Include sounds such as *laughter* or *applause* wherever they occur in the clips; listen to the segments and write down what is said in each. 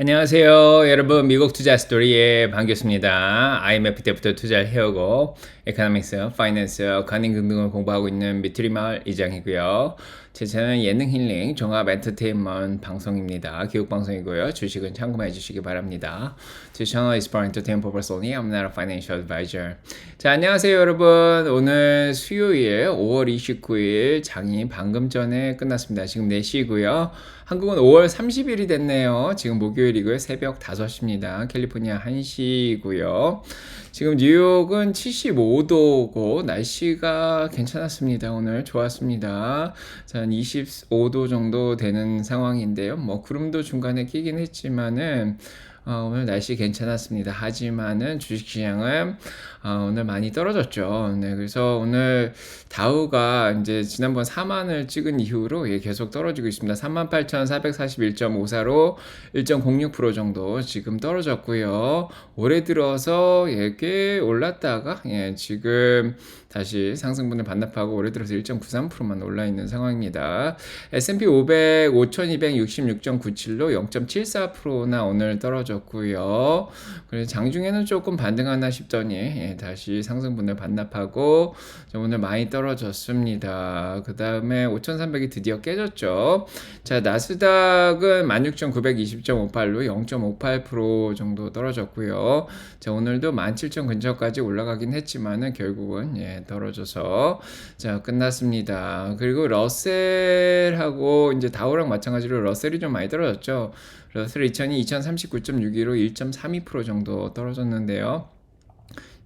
안녕하세요. 여러분, 미국 투자 스토리에 반갑습니다. IMF 때부터 투자를 해오고, 에코노믹스, 파이낸스, 가닝 등등을 공부하고 있는 미트리 마을 이장이고요. 제 채널은 예능 힐링, 종합 엔터테인먼트 방송입니다. 교육 방송이고요. 주식은 참고해 주시기 바랍니다. This channel is for entertainment purpose only. I'm not a financial advisor. 자, 안녕하세요, 여러분. 오늘 수요일 5월 29일 장이 방금 전에 끝났습니다. 지금 4시고요. 한국은 5월 30일이 됐네요. 지금 목요일이고요. 새벽 5시입니다. 캘리포니아 1시고요. 지금 뉴욕은 75도고 날씨가 괜찮았습니다. 오늘 좋았습니다. 자, 한 25도 정도 되는 상황인데요. 뭐 구름도 중간에 끼긴 했지만은 어, 오늘 날씨 괜찮았습니다. 하지만은 주식시장은 어, 오늘 많이 떨어졌죠. 네, 그래서 오늘 다우가 이제 지난번 4만을 찍은 이후로 예, 계속 떨어지고 있습니다. 38,441.54로 1.06% 정도 지금 떨어졌고요. 올해 들어서 예, 꽤 올랐다가 예, 지금 다시 상승분을 반납하고 올해 들어서 1.93%만 올라 있는 상황입니다. S&P 500 5,266.97로 0.74%나 오늘 떨어졌고요. 그래서 장중에는 조금 반등하나 싶더니 예, 다시 상승분을 반납하고 오늘 많이 떨어졌습니다. 그 다음에 5,300이 드디어 깨졌죠. 자 나스닥은 16,920.58로 0.58% 정도 떨어졌고요. 자 오늘도 17,000 근처까지 올라가긴 했지만은 결국은 예, 떨어져서 자 끝났습니다. 그리고 러셀하고 이제 다우랑 마찬가지로 러셀이 좀 많이 떨어졌죠. 러셀 2000이 2039.62로 1.32% 정도 떨어졌는데요.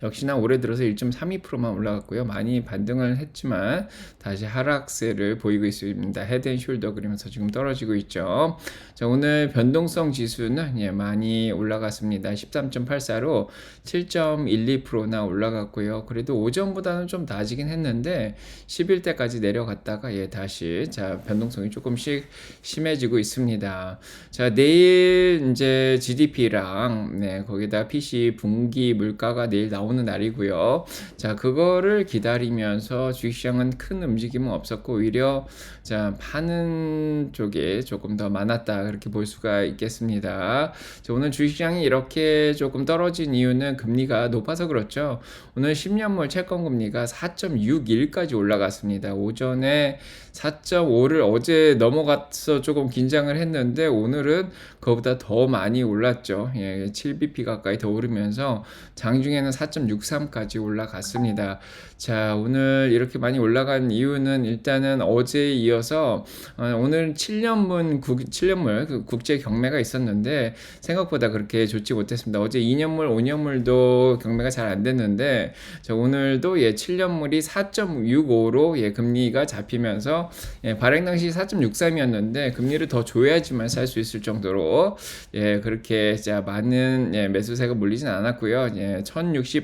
역시나 올해 들어서 1.32%만 올라갔고요. 많이 반등을 했지만 다시 하락세를 보이고 있습니다. 헤드앤숄더 그리면서 지금 떨어지고 있죠. 자, 오늘 변동성 지수는 예, 많이 올라갔습니다. 13.84로 7.12%나 올라갔고요. 그래도 오전보다는 좀 낮이긴 했는데 11대까지 내려갔다가 예, 다시 자, 변동성이 조금씩 심해지고 있습니다. 자, 내일 이제 GDP랑 네, 거기다 PC 분기 물가가 내일 나오 나오는 날이고요. 자, 그거를 기다리면서 주식시장은 큰 움직임은 없었고 오히려 자, 파는 쪽에 조금 더 많았다 그렇게 볼 수가 있겠습니다. 자, 오늘 주식시장이 이렇게 조금 떨어진 이유는 금리가 높아서 그렇죠. 오늘 10년물 채권 금리가 4.61까지 올라갔습니다. 오전에 4.5를 어제 넘어가서 조금 긴장을 했는데 오늘은 그보다 더 많이 올랐죠. 예, 7bp 가까이 더 오르면서 장중에는 4.63까지 올라갔습니다. 자, 오늘 이렇게 많이 올라간 이유는 일단은 어제에 이어서 어, 오늘 7년문 국, 7년물 그 국제 경매가 있었는데 생각보다 그렇게 좋지 못했습니다. 어제 2년물, 5년물도 경매가 잘 안 됐는데 자, 오늘도 예, 7년물이 4.65로 예, 금리가 잡히면서 예, 발행 당시 4.63이었는데 금리를 더 줘야지만 살 수 있을 정도로 예, 그렇게 자 많은 예, 매수세가 몰리진 않았고요. 예,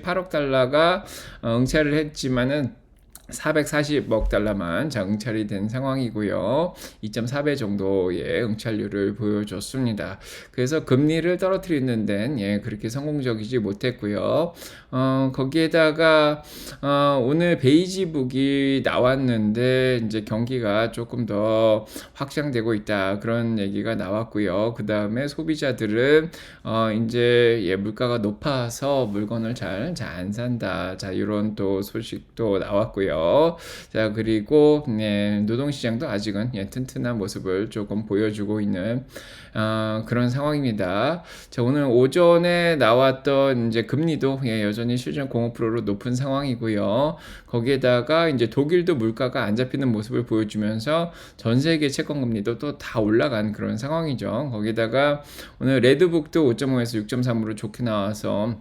1,068억 달러가 어, 응찰을 했지만은 440억 달러만 응찰이 된 상황이고요. 2.4배 정도의 응찰률을 보여줬습니다. 그래서 금리를 떨어뜨리는 데는 예, 그렇게 성공적이지 못했고요. 어, 거기에다가 어, 오늘 베이지북이 나왔는데 이제 경기가 조금 더 확장되고 있다 그런 얘기가 나왔고요. 그 다음에 소비자들은 어, 이제 예, 물가가 높아서 물건을 잘 잘 안 산다. 자 이런 또 소식도 나왔고요. 자, 그리고 네, 노동시장도 아직은 예, 튼튼한 모습을 조금 보여주고 있는 어, 그런 상황입니다. 자, 오늘 오전에 나왔던 이제 금리도 예, 여전히 실전 0.5%로 높은 상황이고요. 거기에다가 이제 독일도 물가가 안 잡히는 모습을 보여주면서 전 세계 채권 금리도 또 다 올라간 그런 상황이죠. 거기다가 오늘 레드북도 5.5에서 6.3으로 좋게 나와서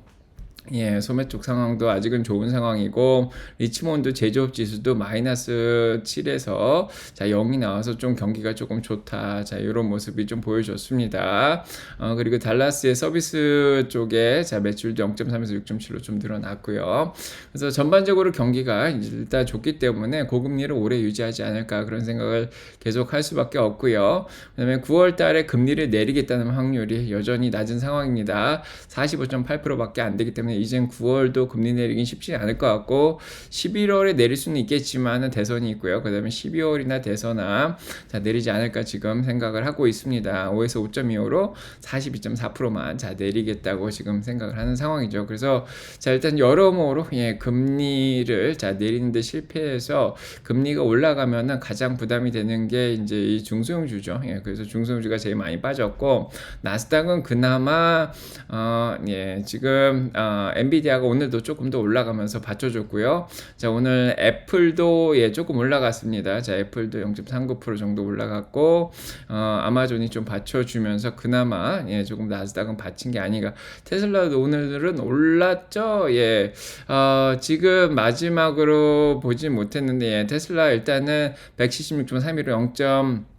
예, 소매 쪽 상황도 아직은 좋은 상황이고 리치몬드 제조업 지수도 마이너스 7에서 자 0이 나와서 좀 경기가 조금 좋다. 자 이런 모습이 좀 보여줬습니다. 어, 그리고 달라스의 서비스 쪽에 자 매출도 0.3에서 6.7로 좀 늘어났고요. 그래서 전반적으로 경기가 일단 좋기 때문에 고금리를 오래 유지하지 않을까 그런 생각을 계속 할 수밖에 없고요. 그다음에 9월 달에 금리를 내리겠다는 확률이 여전히 낮은 상황입니다. 45.8%밖에 안 되기 때문에 때문에 이젠 9월도 금리 내리긴 쉽지 않을 것 같고 11월에 내릴 수는 있겠지만은 대선이 있고요. 그 다음에 12월이나 대선아 자 내리지 않을까 지금 생각을 하고 있습니다. 5에서 5.25로 42.4%만 자 내리겠다고 지금 생각을 하는 상황이죠. 그래서 자 일단 여러모로 예 금리를 자 내리는데 실패해서 금리가 올라가면은 가장 부담이 되는 게 이제 이 중소형주죠. 예 그래서 중소형주가 제일 많이 빠졌고 나스닥은 그나마 어, 예, 지금 어, 엔비디아가 오늘도 조금 더 올라가면서 받쳐줬고요. 자, 오늘 애플도 예, 조금 올라갔습니다. 자, 애플도 0.39% 정도 올라갔고 어, 아마존이 좀 받쳐주면서 그나마 예, 조금 나스닥은 받친 게 아닌가. 테슬라도 오늘은 올랐죠. 예, 어, 지금 마지막으로 보지 못했는데 예, 테슬라 일단은 176.31로 0.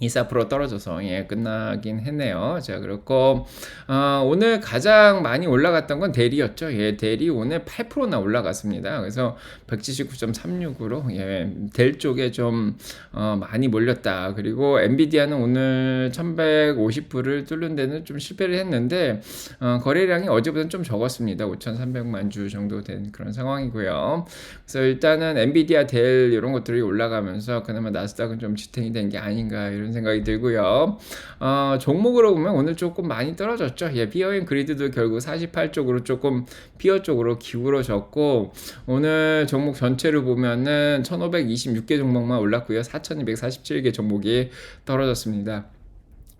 24% 떨어져서 예 끝나긴 했네요. 자 그렇고 어, 오늘 가장 많이 올라갔던 건 대리였죠. 예 대리 오늘 8%나 올라갔습니다. 그래서 179.36으로 예델 쪽에 좀 어, 많이 몰렸다. 그리고 엔비디아는 오늘 1,150불을 뚫는 데는 좀 실패를 했는데 어, 거래량이 어제보다는 좀 적었습니다. 5,300만 주 정도 된 그런 상황이고요. 그래서 일단은 엔비디아 델 이런 것들이 올라가면서 그나마 나스닥은 좀 지탱이 된 게 아닌가 이런. 이런 생각이 들고요. 어, 종목으로 보면 오늘 조금 많이 떨어졌죠. 예, 피어인 그리드도 결국 48 쪽으로 조금 피어 쪽으로 기울어졌고 오늘 종목 전체를 보면은 1526개 종목만 올랐고요. 4247개 종목이 떨어졌습니다.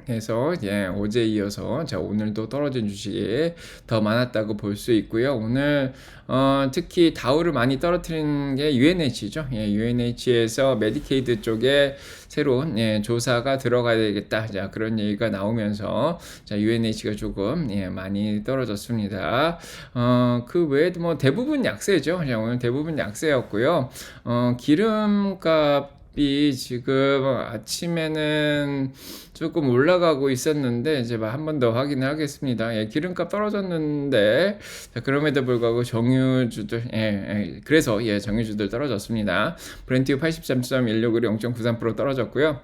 해서 예, 어제 이어서 자 오늘도 떨어진 주식이 더 많았다고 볼 수 있고요. 오늘 어, 특히 다우를 많이 떨어뜨린 게 UNH죠. 예, UNH에서 메디케이드 쪽에 새로운 예, 조사가 들어가야 되겠다. 자 그런 얘기가 나오면서 자 UNH가 조금 예, 많이 떨어졌습니다. 어, 그 외에도 뭐 대부분 약세죠. 자, 오늘 대부분 약세였고요. 어, 기름값 이 지금 아침에는 조금 올라가고 있었는데 이제 한 번 더 확인을 하겠습니다. 예, 기름값 떨어졌는데 자, 그럼에도 불구하고 정유주들 예, 예, 그래서 예, 정유주들 떨어졌습니다. 브렌트 83.16으로 0.93% 떨어졌고요.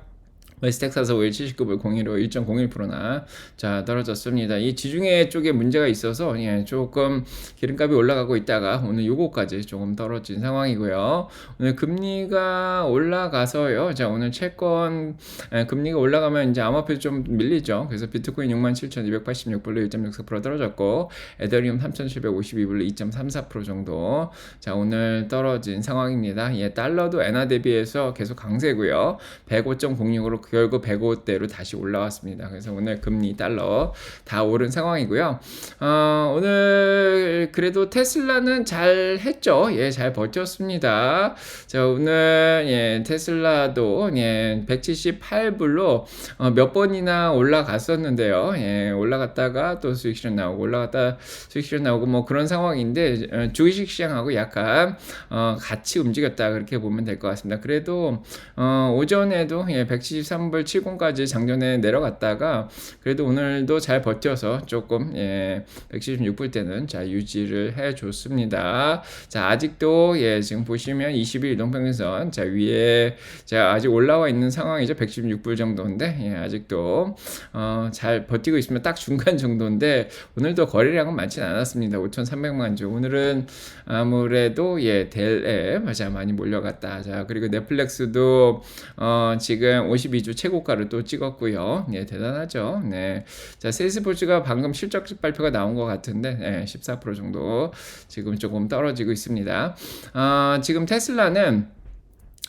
웨스텍사스 오일 79불 01로 1.01%나 자 떨어졌습니다. 이 지중해 쪽에 문제가 있어서 예, 조금 기름값이 올라가고 있다가 오늘 요거까지 조금 떨어진 상황이고요. 오늘 금리가 올라가서요. 자 오늘 채권 예, 금리가 올라가면 이제 암호표 좀 밀리죠. 그래서 비트코인 67,286불로 1.64% 떨어졌고 에더리움 3,752불로 2.34% 정도 자 오늘 떨어진 상황입니다. 예, 달러도 엔화 대비해서 계속 강세고요. 105.06으로 결국 105대로 다시 올라왔습니다. 그래서 오늘 금리 달러 다 오른 상황이고요. 어, 오늘 그래도 테슬라는 잘 했죠. 예, 잘 버텼습니다. 자, 오늘 예, 테슬라도 예, 178불로 어, 몇 번이나 올라갔었는데요. 예, 올라갔다가 또 수익 실현 나오고 올라갔다 수익 실현 나오고 뭐 그런 상황인데 어, 주식 시장하고 약간 어, 같이 움직였다 그렇게 보면 될 것 같습니다. 그래도 어, 오전에도 예, 173 173불 70까지 작년에 내려갔다가 그래도 오늘도 잘 버텨서 조금 예, 176불 때는 자 유지를 해 줬습니다. 자, 아직도 예, 지금 보시면 20일 이동평균선 자 위에 자 아직 올라와 있는 상황이죠. 116불 정도인데 예, 아직도 어, 잘 버티고 있으면 딱 중간 정도인데 오늘도 거래량은 많지는 않았습니다. 5,300만 주. 오늘은 아무래도 예, 델에 맞아 많이 몰려갔다. 자, 그리고 넷플릭스도 어, 지금 52 2주 최고가를 또 찍었고요. 네, 대단하죠. 네. 자, 세일스포츠가 방금 실적 발표가 나온 것 같은데, 네, 14% 정도 지금 조금 떨어지고 있습니다. 어, 지금 테슬라는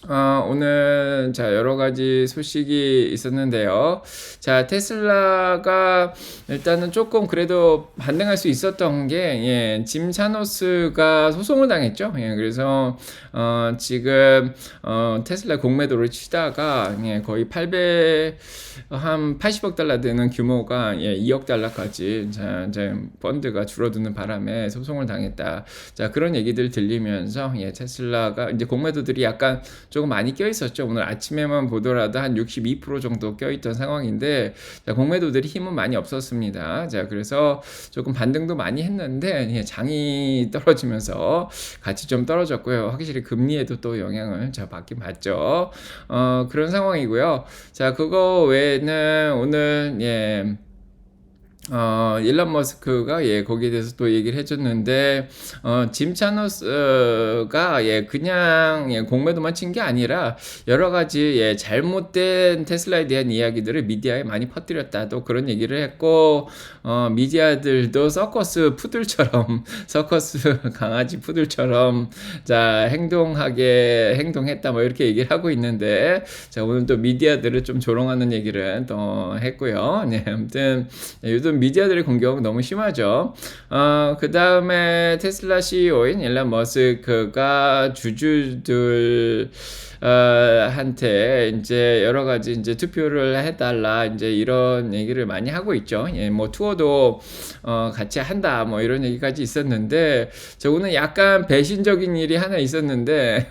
어, 오늘 자 여러 가지 소식이 있었는데요. 자 테슬라가 일단은 조금 그래도 반등할 수 있었던 게 예, 짐 차노스가 소송을 당했죠. 예, 그래서 어, 지금 어, 테슬라 공매도를 치다가 예, 거의 800 한 80억 달러 되는 규모가 예, 2억 달러까지 자, 이제 펀드가 줄어드는 바람에 소송을 당했다. 자 그런 얘기들 들리면서 예, 테슬라가 이제 공매도들이 약간 조금 많이 껴 있었죠. 오늘 아침에만 보더라도 한 62% 정도 껴 있던 상황인데 자, 공매도들이 힘은 많이 없었습니다. 자, 그래서 조금 반등도 많이 했는데 예, 장이 떨어지면서 같이 좀 떨어졌고요. 확실히 금리에도 또 영향을 자 받긴 받죠. 어, 그런 상황이고요. 자, 그거 외에는 오늘 예 어, 일론 머스크가 예, 거기에 대해서 또 얘기를 해줬는데, 어, 짐 차너스가 예, 그냥 예, 공매도만 친 게 아니라 여러 가지 예, 잘못된 테슬라에 대한 이야기들을 미디어에 많이 퍼뜨렸다. 또 그런 얘기를 했고, 어, 미디어들도 서커스 푸들처럼, *laughs* 서커스 강아지 푸들처럼, 자, 행동하게 행동했다. 뭐 이렇게 얘기를 하고 있는데, 자, 오늘 또 미디어들을 좀 조롱하는 얘기를 또 했고요. 네, 아무튼, 예, 요즘 미디어들의 공격 너무 심하죠. 어, 그 다음에 테슬라 CEO인 일론 머스크가 주주들 어, 한테 이제 여러 가지 이제 투표를 해달라 이제 이런 얘기를 많이 하고 있죠. 예, 뭐 투어도 어, 같이 한다 뭐 이런 얘기까지 있었는데 저거는 약간 배신적인 일이 하나 있었는데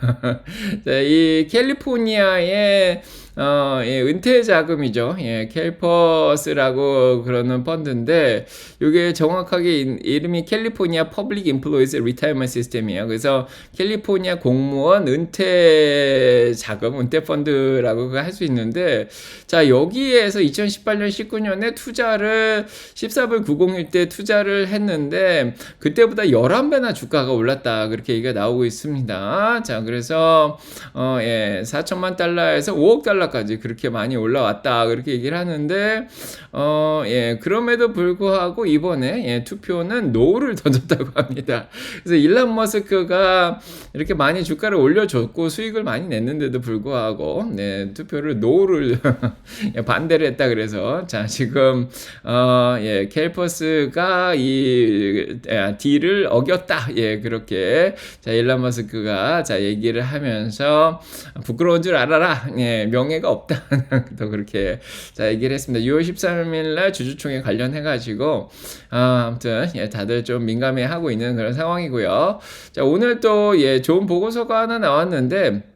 *laughs* 이 캘리포니아의 어, 예, 은퇴 자금이죠. 예, 캘퍼스라고 그러는 펀드인데, 이게 정확하게 이름이 캘리포니아 퍼블릭 인플로이스 리타이먼 시스템이에요. 그래서 캘리포니아 공무원 은퇴 자금, 은퇴 펀드라고 할 수 있는데, 자, 여기에서 2018년, 19년에 투자를 14불 901 때 투자를 했는데, 그때보다 11배나 주가가 올랐다. 그렇게 얘기가 나오고 있습니다. 자, 그래서, 어, 예, 4천만 달러에서 5억 달러 달러까지 그렇게 많이 올라왔다 그렇게 얘기를 하는데 어 예 그럼에도 불구하고 이번에 예, 투표는 노를 *laughs* 던졌다고 합니다. 그래서 일론 머스크가 이렇게 많이 주가를 올려줬고 수익을 많이 냈는데 도 불구하고 네 투표를 노를 *laughs* 예, 반대를 했다 그래서 자 지금 어예 캘퍼스가 이 예, 딜을 어겼다 예 그렇게 자 일론 머스크가 자 얘기를 하면서 부끄러운 줄 알아라 예 명예 명예가 없다. *laughs* 또 그렇게 자 얘기를 했습니다. 6월 13일 날 주주총회 관련해 가지고 아, 아무튼 예, 다들 좀 민감해 하고 있는 그런 상황이고요. 자 오늘 또 예 좋은 보고서가 하나 나왔는데.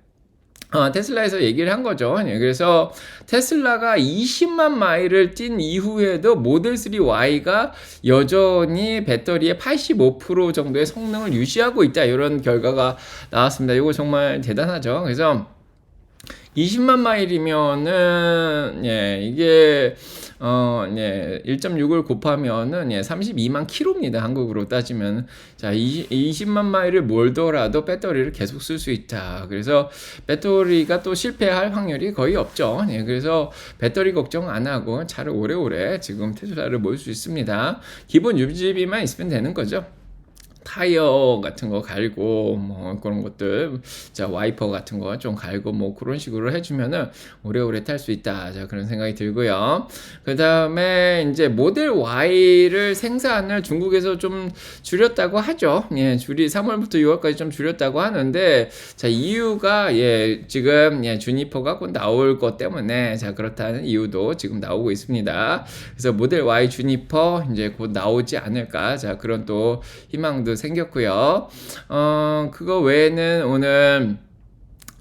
어, 테슬라에서 얘기를 한 거죠. 예, 그래서 테슬라가 20만 마일을 뛴 이후에도 모델 3 Y가 여전히 배터리의 85% 정도의 성능을 유지하고 있다. 이런 결과가 나왔습니다. 이거 정말 대단하죠. 그래서 20만 마일이면은 예, 이게 어, 예, 1.6을 곱하면은 예, 32만 킬로입니다. 한국으로 따지면. 자, 20, 20만 마일을 몰더라도 배터리를 계속 쓸 수 있다. 그래서 배터리가 또 실패할 확률이 거의 없죠. 예, 그래서 배터리 걱정 안 하고 차를 오래오래 지금 테슬라를 모을 수 있습니다. 기본 유지비만 있으면 되는 거죠. 타이어 같은 거 갈고 뭐 그런 것들 자 와이퍼 같은 거 좀 갈고 뭐 그런 식으로 해주면은 오래오래 탈 수 있다. 자 그런 생각이 들고요. 그 다음에 이제 모델 Y를 생산을 중국에서 좀 줄였다고 하죠. 예 줄이 3월부터 6월까지 좀 줄였다고 하는데 자 이유가 예 지금 예 주니퍼가 곧 나올 것 때문에 자 그렇다는 이유도 지금 나오고 있습니다. 그래서 모델 Y 주니퍼 이제 곧 나오지 않을까. 자 그런 또 희망도 생겼고요. 어, 그거 외에는 오늘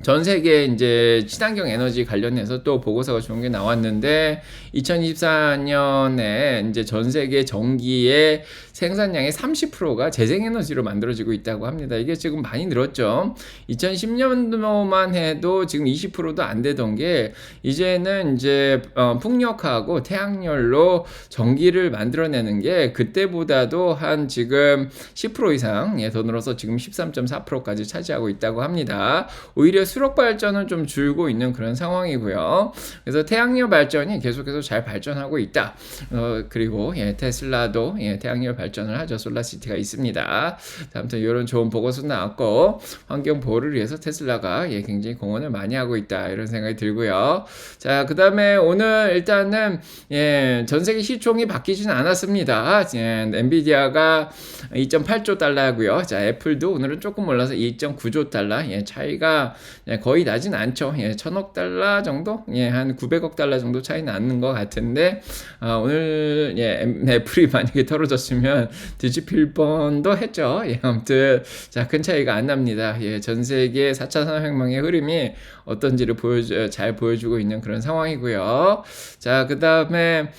전 세계 이제 친환경 에너지 관련해서 또 보고서가 좋은 게 나왔는데 2024년에 이제 전 세계 전기의 생산량의 30%가 재생에너지로 만들어지고 있다고 합니다. 이게 지금 많이 늘었죠. 2010년도만 해도 지금 20%도 안 되던 게 이제는 이제 어, 풍력하고 태양열로 전기를 만들어내는 게 그때보다도 한 지금 10% 이상 예, 더 늘어서 지금 13.4%까지 차지하고 있다고 합니다. 오히려 수력 발전은 좀 줄고 있는 그런 상황이고요. 그래서 태양열 발전이 계속해서 잘 발전하고 있다. 어, 그리고 예, 테슬라도 예, 태양열 발전 을 하죠. 솔라시티가 있습니다. 아무튼 이런 좋은 보고서 나왔고 환경 보호를 위해서 테슬라가 예, 굉장히 공헌을 많이 하고 있다. 이런 생각이 들고요. 자, 그다음에 오늘 일단은 예, 전 세계 시총이 바뀌지는 않았습니다. 예, 엔비디아가 2.8조 달러고요. 자, 애플도 오늘은 조금 올라서 2.9조 달러. 예, 차이가 예, 거의 나진 않죠. 예, 천억 달러 정도? 예, 한 900억 달러 정도 차이 나는 것 같은데, 아, 오늘, 예, 애플이 *laughs* 만약에 떨어졌으면 뒤집힐 뻔도 했죠. 예, 아무튼, 자, 큰 차이가 안 납니다. 예, 전 세계 4차 산업혁명의 흐름이 어떤지를 보여주, 잘 보여주고 있는 그런 상황이고요. 자, 그 다음에,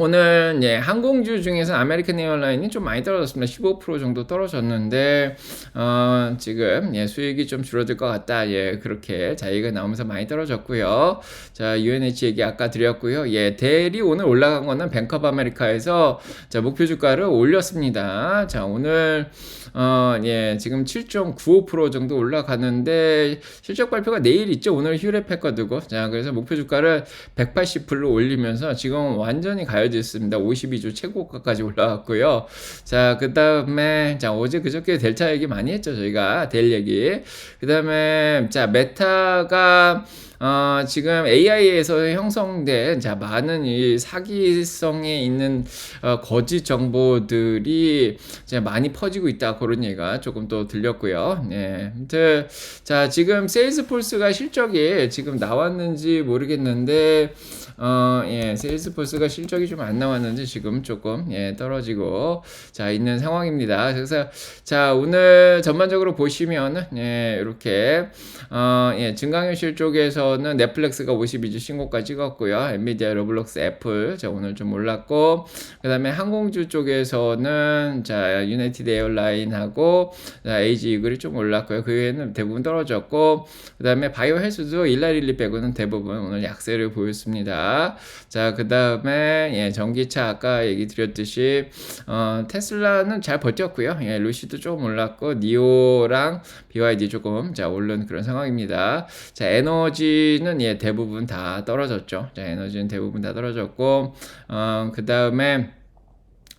오늘 예, 항공주 중에서 아메리칸 에어라인이 좀 많이 떨어졌습니다. 15% 정도 떨어졌는데 어, 지금 예, 수익이 좀 줄어들 것 같다. 예, 그렇게 자기가 나오면서 많이 떨어졌고요. 자, UNH 얘기 아까 드렸고요. 예, 대리 오늘 올라간 거는 오브 아메리카에서 자, 목표 주가를 올렸습니다. 자, 오늘 어, 예, 지금 7.95% 정도 올라가는데 실적 발표가 내일 있죠. 오늘 휴랩 패커드고. 자, 그래서 목표 주가를 180불로 올리면서 지금 완전히 가요 졌습니다. 52주 최고가까지 올라왔고요. 자, 그 다음에, 자, 어제 그저께 델타 얘기 많이 했죠. 저희가 델 얘기. 그 다음에, 자, 메타가 어, 지금 AI에서 형성된 자 많은 이 사기성에 있는 어, 거짓 정보들이 이제 많이 퍼지고 있다 그런 얘기가 조금 또 들렸고요. 네, 아무튼 자 지금 세일스폴스가 실적이 지금 나왔는지 모르겠는데 어, 예, 세일스포스가 실적이 좀 안 나왔는지 지금 조금 예, 떨어지고 자 있는 상황입니다. 그래서 자 오늘 전반적으로 보시면은 예, 이렇게 어, 예, 증강현실 쪽에서 는 넷플릭스가 52주 신고가 찍었고요. 엔비디아, 로블록스, 애플 자 오늘 좀 올랐고 그다음에 항공주 쪽에서는 자 유나이티드 에어라인하고 자, 에이지 이글이 좀 올랐고요. 그 외에는 대부분 떨어졌고 그다음에 바이오 헬스도 일라릴리 빼고는 대부분 오늘 약세를 보였습니다. 자, 그 다음에, 예, 전기차 아까 얘기 드렸듯이, 어, 테슬라는 잘 버텼고요. 예, 루시도 조금 올랐고, 니오랑 BYD 조금, 자, 오른 그런 상황입니다. 자, 에너지 는 예, 대부분 다 떨어졌죠. 자, 에너지는 대부분 다 떨어졌고, 어, 그 다음에,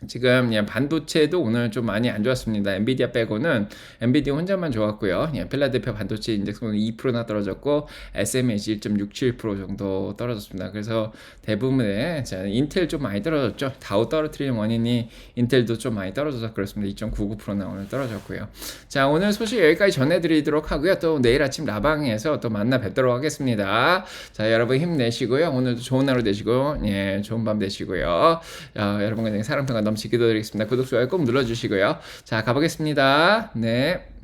지금 예, 반도체도 오늘 좀 많이 안 좋았습니다. 엔비디아 빼고는 엔비디아 혼자만 좋았고요. 예, 필라델피아 반도체 인덱스는 2%나 떨어졌고 SMH 1.67% 정도 떨어졌습니다. 그래서 대부분의 자, 인텔 좀 많이 떨어졌죠. 다우 떨어뜨리는 원인이 인텔도 좀 많이 떨어져서 그렇습니다. 2.99%나 오늘 떨어졌고요. 자 오늘 소식 여기까지 전해드리도록 하고요. 또 내일 아침 라방에서 또 만나 뵙도록 하겠습니다. 자 여러분 힘내시고요. 오늘도 좋은 하루 되시고 예, 좋은 밤 되시고요. 자, 여러분과 사랑 평가 넘치게 기도 드리겠습니다. 구독, 좋아요 꼭 눌러주시고요. 자, 가보겠습니다. 네.